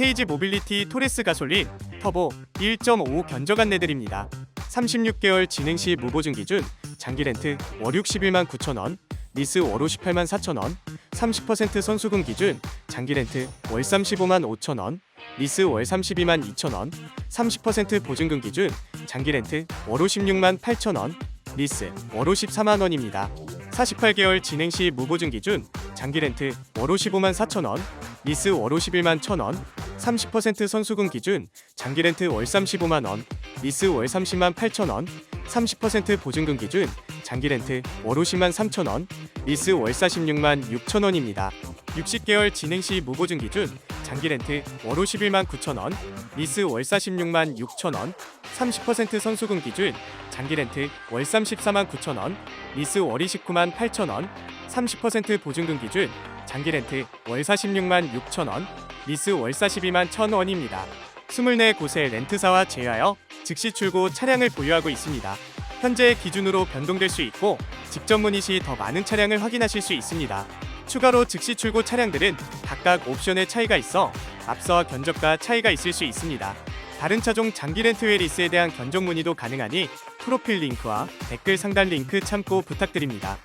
KG 모빌리티 토레스 가솔린 터보 1.5 견적 안 내드립니다. 36개월 진행 시 무보증 기준 장기 렌트 월 61만 9천원, 리스 월 58만 4천원, 30% 선수금 기준 장기 렌트 월 35만 5천원, 리스 월 32만 2천원, 30% 보증금 기준 장기 렌트 월 56만 8천원, 리스 월 54만 원입니다. 48개월 진행 시 무보증 기준 장기 렌트 월 55만 4천원, 리스 월 51만 1천원, 30% 선수금 기준 장기 렌트 월 35만 원, 리스 월 30만 8천 원, 30% 보증금 기준 장기 렌트 월 50만 3천 원, 리스 월 46만 6천 원입니다. 60개월 진행 시 무보증 기준 장기 렌트 월 51만 9천 원, 리스 월 46만 6천 원, 30% 선수금 기준 장기 렌트 월 34만 9천 원, 리스 월 29만 8천 원, 30% 보증금 기준 장기 렌트 월 46만 6천 원, 리스 월 42만 1천원입니다. 24곳의 렌트사와 제휴하여 즉시 출고 차량을 보유하고 있습니다. 현재 기준으로 변동될 수 있고 직접 문의 시 더 많은 차량을 확인하실 수 있습니다. 추가로 즉시 출고 차량들은 각각 옵션의 차이가 있어 앞서와 견적과 차이가 있을 수 있습니다. 다른 차종 장기 렌트 외 리스에 대한 견적 문의도 가능하니 프로필 링크와 댓글 상단 링크 참고 부탁드립니다.